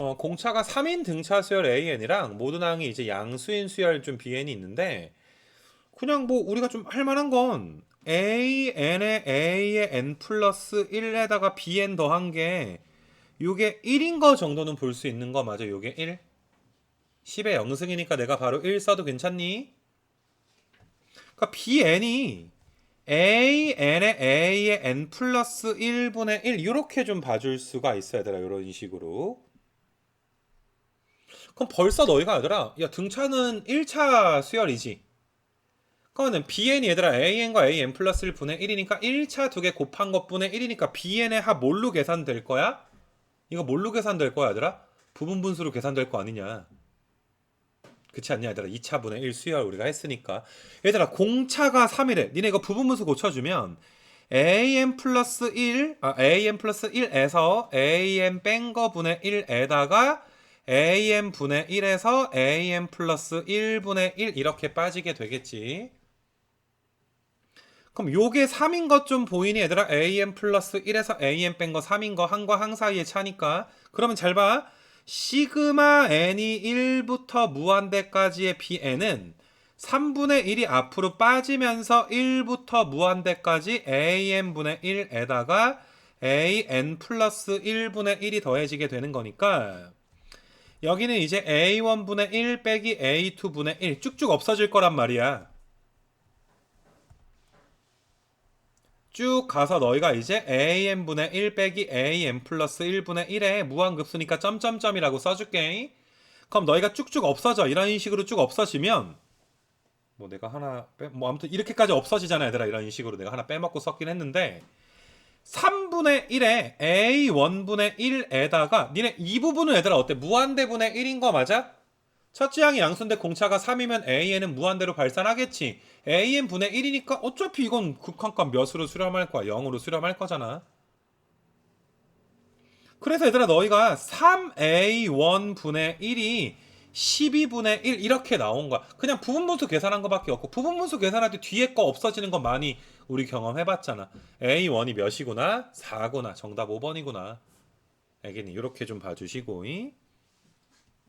어, 공차가 3인 등차 수열 AN이랑 모든 항이 이제 양수인 수열 좀 BN이 있는데 그냥 뭐 우리가 좀 할 만한 건 AN에 A에 N 플러스 1에다가 BN 더한 게 요게 1인 거 정도는 볼 수 있는 거 맞아? 요게 1 10의 0승이니까 내가 바로 1 써도 괜찮니? 그러니까 BN이 AN에 A에 N 플러스 1분의 1 이렇게 좀 봐줄 수가 있어 얘들아 이런 식으로 그럼 벌써 너희가 얘들아 야 등차는 1차 수열이지 그러면 BN이 얘들아 AN과 AN 플러스 1분의 1이니까 1차 두 개 곱한 것분의 1이니까 BN의 합 뭘로 계산될 거야? 이거 뭘로 계산될 거야 얘들아? 부분 분수로 계산될 거 아니냐 그렇지 않냐 얘들아 2차분의 1 수열 우리가 했으니까 얘들아 공차가 3이래 니네 이거 부분 분수 고쳐주면 am 플러스 1 아, am 플러스 1에서 am 뺀 거 분의 1에다가 am 분의 1에서 am 플러스 1분의 1 이렇게 빠지게 되겠지. 그럼 요게 3인 것 좀 보이니 얘들아? Am 플러스 1에서 am 뺀 거 3인 거 항과 항 사이의 차니까. 그러면 잘 봐. 시그마 n이 1부터 무한대까지의 bn은 3분의 1이 앞으로 빠지면서 1부터 무한대까지 am분의 1에다가 an 플러스 1분의 1이 더해지게 되는 거니까 여기는 이제 a1분의 1 빼기 a2분의 1 쭉쭉 없어질 거란 말이야. 쭉 가서 너희가 이제 am분의 1 빼기 am 플러스 1분의 1에 무한급수니까 점점점이라고 써줄게. 그럼 너희가 쭉쭉 없어져. 이런 식으로 쭉 없어지면 뭐 내가 하나 빼, 뭐 아무튼 이렇게까지 없어지잖아 얘들아. 이런 식으로 내가 하나 빼먹고 썼긴 했는데 3분의 1에 a1분의 1에다가 니네 이 부분은 얘들아 어때? 무한대분의 1인 거 맞아? 첫째 항이 양수인데 공차가 3이면 AN은 무한대로 발산하겠지. AN 분의 1이니까 어차피 이건 극한값 몇으로 수렴할 거야? 0으로 수렴할 거잖아. 그래서 얘들아 너희가 3A1 분의 1이 12분의 1 이렇게 나온 거야. 그냥 부분분수 계산한 거밖에 없고 부분분수 계산할 때 뒤에 거 없어지는 거 많이 우리 경험해봤잖아. A1이 몇이구나? 4구나. 정답 5번이구나. 알겠니? 이렇게 좀 봐주시고. 이?